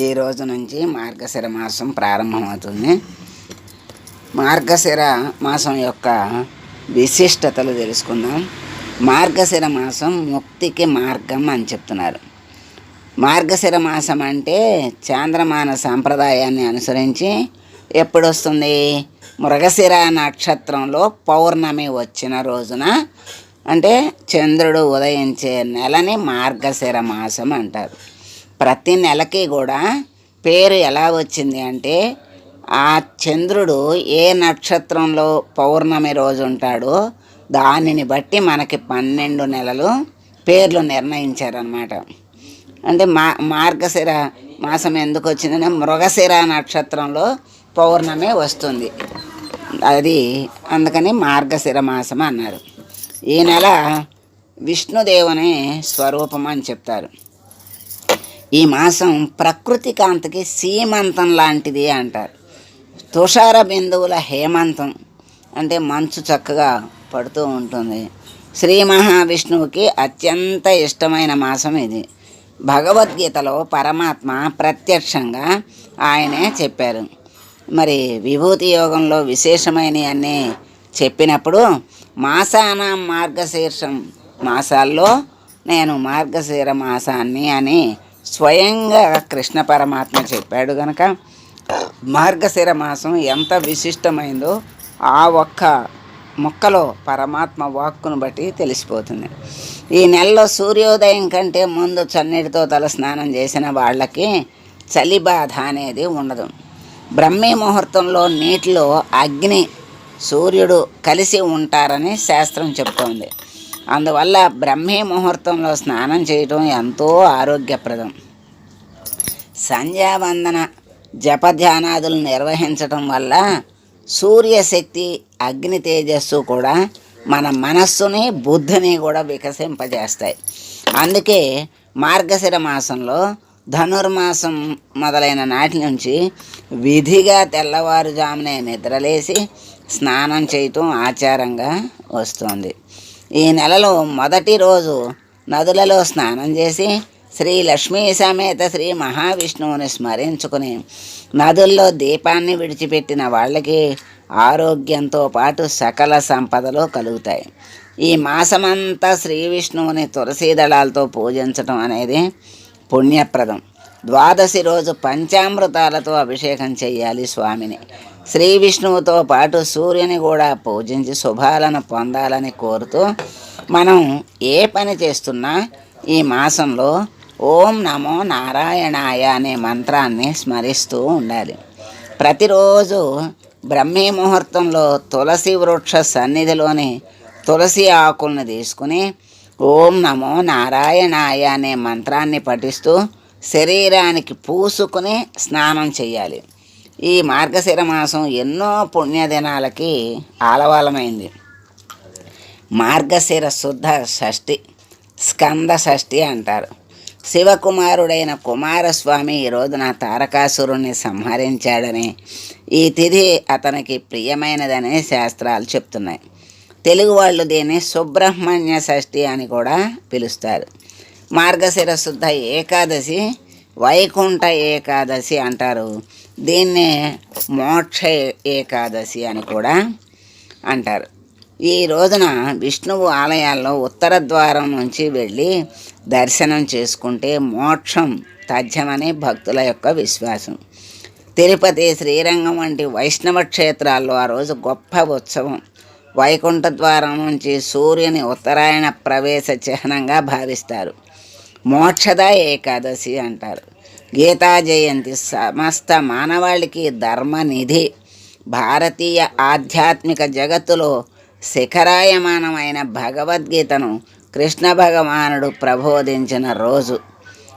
ఈ రోజు నుంచి మార్గశిర మాసం ప్రారంభమవుతుంది. మార్గశిర మాసం యొక్క విశిష్టతలు తెలుసుకుందాం. మార్గశిర మాసం ముక్తికి మార్గం అని చెప్తున్నారు. మార్గశిర మాసం అంటే చాంద్రమాన సాంప్రదాయాన్ని అనుసరించి ఎప్పుడొస్తుంది? మృగశిర నక్షత్రంలో పౌర్ణమి వచ్చిన రోజున అంటే చంద్రుడు ఉదయించే నెలని మార్గశిర మాసం అంటారు. ప్రతి నెలకి కూడా పేరు ఎలా వచ్చింది అంటే ఆ చంద్రుడు ఏ నక్షత్రంలో పౌర్ణమి రోజు ఉంటాడో దానిని బట్టి మనకి పన్నెండు నెలలు పేర్లు నిర్ణయించారనమాట అంటే మా మార్గశిర మాసం ఎందుకు వచ్చిందంటే మృగశిర నక్షత్రంలో పౌర్ణమి వస్తుంది. అది అందుకని మార్గశిర మాసం అన్నారు ఈ నెల విష్ణుదేవుని స్వరూపం అని చెప్తారు. ఈ మాసం ప్రకృతి కాంతకి సీమంతం లాంటిది అంటారు. తుషార బిందువుల హేమంతం అంటే మంచు చక్కగా పడుతూ ఉంటుంది. శ్రీ మహావిష్ణువుకి అత్యంత ఇష్టమైన మాసం ఇది. భగవద్గీతలో పరమాత్మ ప్రత్యక్షంగా ఆయనే చెప్పారు. మరి విభూతి యోగంలో విశేషమైన అన్నీ చెప్పినప్పుడు మాసాన మార్గశీర్షం మాసాల్లో నేను మార్గశీర మాసాన్ని అని స్వయంగా కృష్ణ పరమాత్మ చెప్పాడు గనక మార్గశిర మాసం ఎంత విశిష్టమైందో ఆ ఒక్క మొక్కలో పరమాత్మ వాక్కును బట్టి తెలిసిపోతుంది. ఈ నెలలో సూర్యోదయం కంటే ముందు చన్నీటితో తల స్నానం చేసిన వాళ్ళకి చలి బాధ అనేది ఉండదు. బ్రహ్మీ ముహూర్తంలో నీటిలో అగ్ని సూర్యుడు కలిసి ఉంటారని శాస్త్రం చెప్తోంది అందువల్ల బ్రహ్మీ ముహూర్తంలో స్నానం చేయటం ఎంతో ఆరోగ్యప్రదం. సంధ్యావందన జపధ్యానాదులు నిర్వహించటం వల్ల సూర్యశక్తి అగ్ని తేజస్సు కూడా మన మనస్సుని బుద్ధిని కూడా వికసింపజేస్తాయి. అందుకే మార్గశిర మాసంలో ధనుర్మాసం మొదలైన నాటి నుంచి విధిగా తెల్లవారుజామునే నిద్రలేసి స్నానం చేయటం ఆచారంగా వస్తుంది. ఈ నెలలో మొదటి రోజు నదులలో స్నానం చేసి శ్రీ లక్ష్మీ సమేత శ్రీ మహావిష్ణువుని స్మరించుకుని నదుల్లో దీపాన్ని విడిచిపెట్టిన వాళ్ళకి ఆరోగ్యంతో పాటు సకల సంపదలు కలుగుతాయి. ఈ మాసమంతా శ్రీ విష్ణువుని తులసీ దళాలతో పూజించటం అనేది పుణ్యప్రదం. ద్వాదశి రోజు పంచామృతాలతో అభిషేకం చేయాలి స్వామిని. శ్రీ విష్ణువుతో పాటు సూర్యుని కూడా పూజించి శుభాలను పొందాలని కోరుతూ మనం ఏ పని చేస్తున్నా ఈ మాసంలో ఓం నమో నారాయణాయ అనే మంత్రాన్ని స్మరిస్తూ ఉండాలి. ప్రతిరోజు బ్రహ్మీ ముహూర్తంలో తులసి వృక్ష సన్నిధిలోని తులసి ఆకులను తీసుకుని ఓం నమో నారాయణాయ అనే మంత్రాన్ని పఠిస్తూ శరీరానికి పూసుకుని స్నానం చేయాలి ఈ మార్గశిర మాసం ఎన్నో పుణ్యదినాలకి ఆలవాలమైంది. మార్గశిర శుద్ధ షష్ఠి స్కంద షష్ఠి అంటారు. శివకుమారుడైన కుమారస్వామి ఈ రోజున తారకాసురుణ్ణి సంహరించాడని ఈ తిథి అతనికి ప్రియమైనదని శాస్త్రాలు చెప్తున్నాయి. తెలుగు వాళ్ళు దీన్ని సుబ్రహ్మణ్య షష్ఠి అని కూడా పిలుస్తారు. మార్గశిర శుద్ధ ఏకాదశి వైకుంఠ ఏకాదశి అంటారు. దీన్నే మోక్ష ఏకాదశి అని కూడా అంటారు. ఈ రోజున విష్ణువు ఆలయాల్లో ఉత్తర ద్వారం నుంచి వెళ్ళి దర్శనం చేసుకుంటే మోక్షం తథ్యమని భక్తుల యొక్క విశ్వాసం. తిరుపతి శ్రీరంగం వంటి వైష్ణవ క్షేత్రాల్లో ఆ రోజు గొప్ప ఉత్సవం. వైకుంఠ ద్వారం నుంచి సూర్యుని ఉత్తరాయణ ప్రవేశ చిహ్నంగా భావిస్తారు. మోక్షద ఏకాదశి అంటారు. గీతా జయంతి సమస్త మానవాళికి ధర్మనిధి. భారతీయ ఆధ్యాత్మిక జగత్తులో శిఖరాయమానమైన భగవద్గీతను కృష్ణ భగవానుడు ప్రబోధించిన రోజు.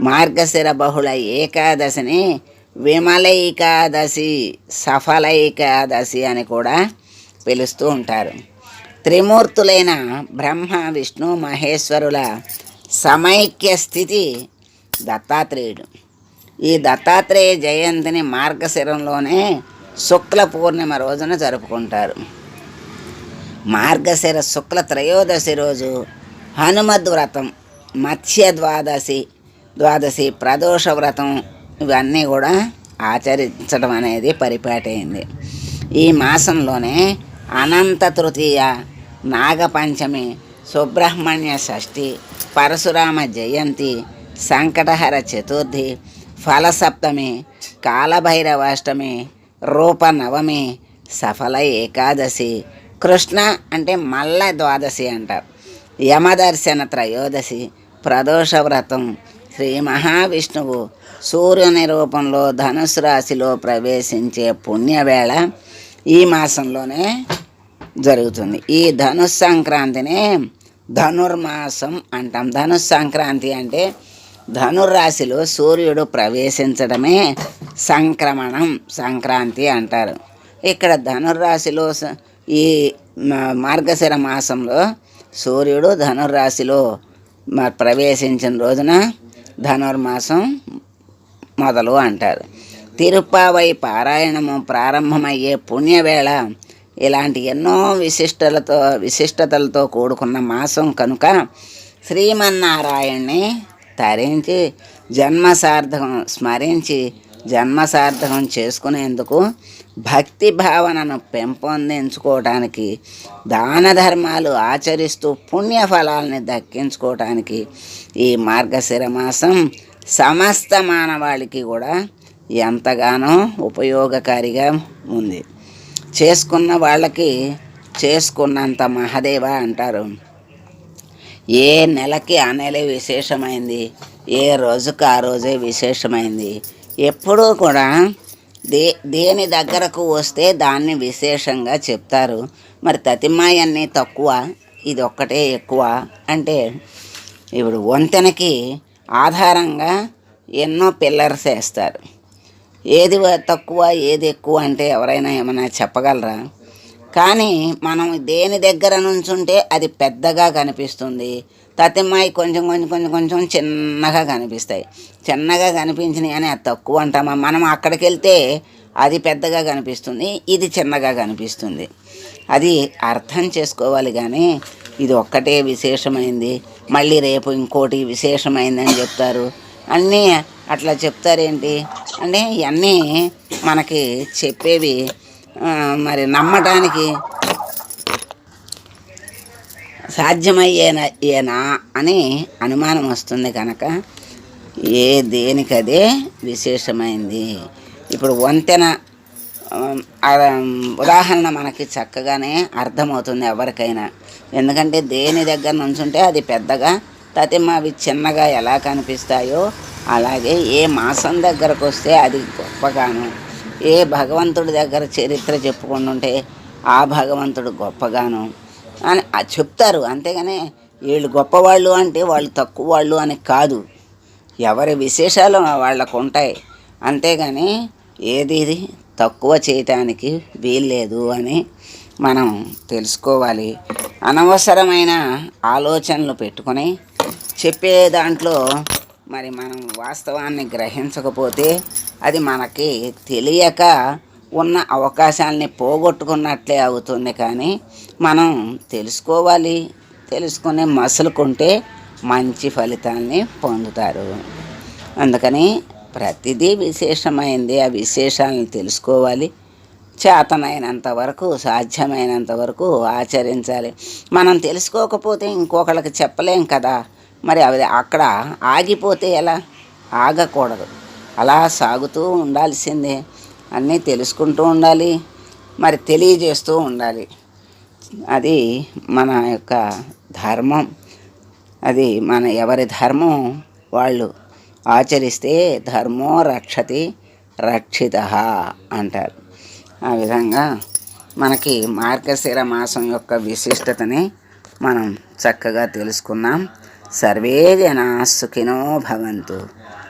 మార్గశిర బహుళ ఏకాదశిని విమలైకాదశి సఫలైకాదశి అని కూడా పిలుస్తూ ఉంటారు. త్రిమూర్తులైన బ్రహ్మ విష్ణు మహేశ్వరుల సమైక్య స్థితి దత్తాత్రేయుడు. ఈ దత్తాత్రేయ జయంతిని మార్గశిరంలోనే శుక్ల పూర్ణిమ రోజున జరుపుకుంటారు. మార్గశిర శుక్ల త్రయోదశి రోజు హనుమద్ వ్రతం మత్స్య ద్వాదశి ద్వాదశి ప్రదోష వ్రతం ఇవన్నీ కూడా ఆచరించడం అనేది పరిపాటైంది. ఈ మాసంలోనే అనంత తృతీయ నాగపంచమి సుబ్రహ్మణ్య షష్ఠి పరశురామ జయంతి సంకటహర చతుర్థి ఫలసప్తమి కాలభైరవాష్టమి రూపనవమి సఫల ఏకాదశి కృష్ణ అంటే మల్ల ద్వాదశి అంటారు. యమదర్శన త్రయోదశి ప్రదోష వ్రతం శ్రీ మహావిష్ణువు సూర్యుని రూపంలో ధనుసు రాశిలో ప్రవేశించే పుణ్యవేళ ఈ మాసంలోనే జరుగుతుంది. ఈ ధనుస్ సంక్రాంతిని ధనుర్మాసం అంటాం. ధనుస్ సంక్రాంతి అంటే ధనుర్రాశిలో సూర్యుడు ప్రవేశించడమే సంక్రమణం సంక్రాంతి అంటారు. ఇక్కడ ధనుర్రాశిలో ఈ మార్గశిర మాసంలో సూర్యుడు ధనుర్రాశిలో ప్రవేశించిన రోజున ధనుర్మాసం మొదలు అంటారు. తిరుప్పావై పారాయణము ప్రారంభమయ్యే పుణ్యవేళ ఇలాంటి ఎన్నో విశిష్టలతో విశిష్టతలతో కూడుకున్న మాసం కనుక శ్రీమన్నారాయణ్ణి తరించి జన్మసార్థకం స్మరించి జన్మసార్థకం చేసుకునేందుకు భక్తి భావనను పెంపొందించుకోవటానికి దాన ధర్మాలు ఆచరిస్తూ పుణ్యఫలాల్ని దక్కించుకోవటానికి ఈ మార్గశిర మాసం సమస్త మానవాళికి కూడా ఎంతగానో ఉపయోగకారిగా ఉంది. చేసుకున్న వాళ్ళకి చేసుకున్నంత మహదేవ అంటారు. ఏ నెలకి ఆ నెలే విశేషమైంది ఏ రోజుకి ఆ రోజే విశేషమైంది. ఎప్పుడూ కూడా దే దేని దగ్గరకు వస్తే దాన్ని విశేషంగా చెప్తారు. మరి తతిమాయన్ని తక్కువ ఇది ఒక్కటే ఎక్కువ అంటే ఇప్పుడు వంతెనకి ఆధారంగా ఎన్నో పిల్లర్స్ వేస్తారు. ఏది తక్కువ ఏది ఎక్కువ అంటే ఎవరైనా ఏమైనా చెప్పగలరా? కానీ మనం దేని దగ్గర నుంచుంటే అది పెద్దగా కనిపిస్తుంది. తతిమ్మాయి కొంచెం కొంచెం కొంచెం కొంచెం చిన్నగా కనిపిస్తాయి. చిన్నగా కనిపించినాయి అని అది తక్కువ అంటామా? మనం అక్కడికి వెళ్తే అది పెద్దగా కనిపిస్తుంది ఇది చిన్నగా కనిపిస్తుంది. అది అర్థం చేసుకోవాలి కానీ ఇది ఒక్కటే విశేషమైంది. మళ్ళీ రేపు ఇంకోటి విశేషమైంది అని చెప్తారు. అన్నీ అట్లా చెప్తారేంటి? అంటే ఇవన్నీ మనకి చెప్పేవి మరి నమ్మటానికి సాధ్యమయ్యేనా ఏనా అని అనుమానం వస్తుంది కనుక ఏ దేనికదే విశేషమైంది. ఇప్పుడు వంతెన ఉదాహరణ మనకి చక్కగానే అర్థమవుతుంది ఎవరికైనా. ఎందుకంటే దేని దగ్గర నుంచుంటే అది పెద్దగా తతిమ అవి చిన్నగా ఎలా కనిపిస్తాయో అలాగే ఏ మాసం దగ్గరకు వస్తే అది గొప్పగాను. ఏ భగవంతుడి దగ్గర చరిత్ర చెప్పుకుంటుంటే ఆ భగవంతుడు గొప్పగాను. అని చెప్తారు. అంతేగాని వీళ్ళు గొప్పవాళ్ళు అంటే వాళ్ళు తక్కువ వాళ్ళు అని కాదు. ఎవరి విశేషాలు వాళ్ళకు ఉంటాయి. అంతేగాని ఏది ఇది? తక్కువ చేయటానికి వీల్లేదు అని మనం తెలుసుకోవాలి. అనవసరమైన ఆలోచనలు పెట్టుకొని చెప్పే దాంట్లో మరి మనం వాస్తవాన్ని గ్రహించకపోతే అది మనకి తెలియక ఉన్న అవకాశాలని పోగొట్టుకున్నట్లే అవుతుంది. కానీ మనం తెలుసుకోవాలి తెలుసుకునే మసులుకుంటే మంచి ఫలితాల్ని పొందుతారు. అందుకని ప్రతిదీ విశేషమైంది. ఆ విశేషాలను తెలుసుకోవాలి. చేతనైనంత వరకు సాధ్యమైనంత వరకు ఆచరించాలి. మనం తెలుసుకోకపోతే ఇంకొకళ్ళకి చెప్పలేం కదా. మరి అవి అక్కడ ఆగిపోతే ఎలా? ఆగకూడదు. అలా సాగుతూ ఉండాల్సిందే. అన్నీ తెలుసుకుంటూ ఉండాలి. మరి తెలియజేస్తూ ఉండాలి. అది మన యొక్క ధర్మం. అది మన ఎవరి ధర్మం? వాళ్ళు ఆచరిస్తే ధర్మో రక్షతి రక్షిత అంటారు. ఆ విధంగా మనకి మార్గశిర మాసం యొక్క విశిష్టతని మనం చక్కగా తెలుసుకున్నాం. సర్వే జనా సుఖినో భవంతు.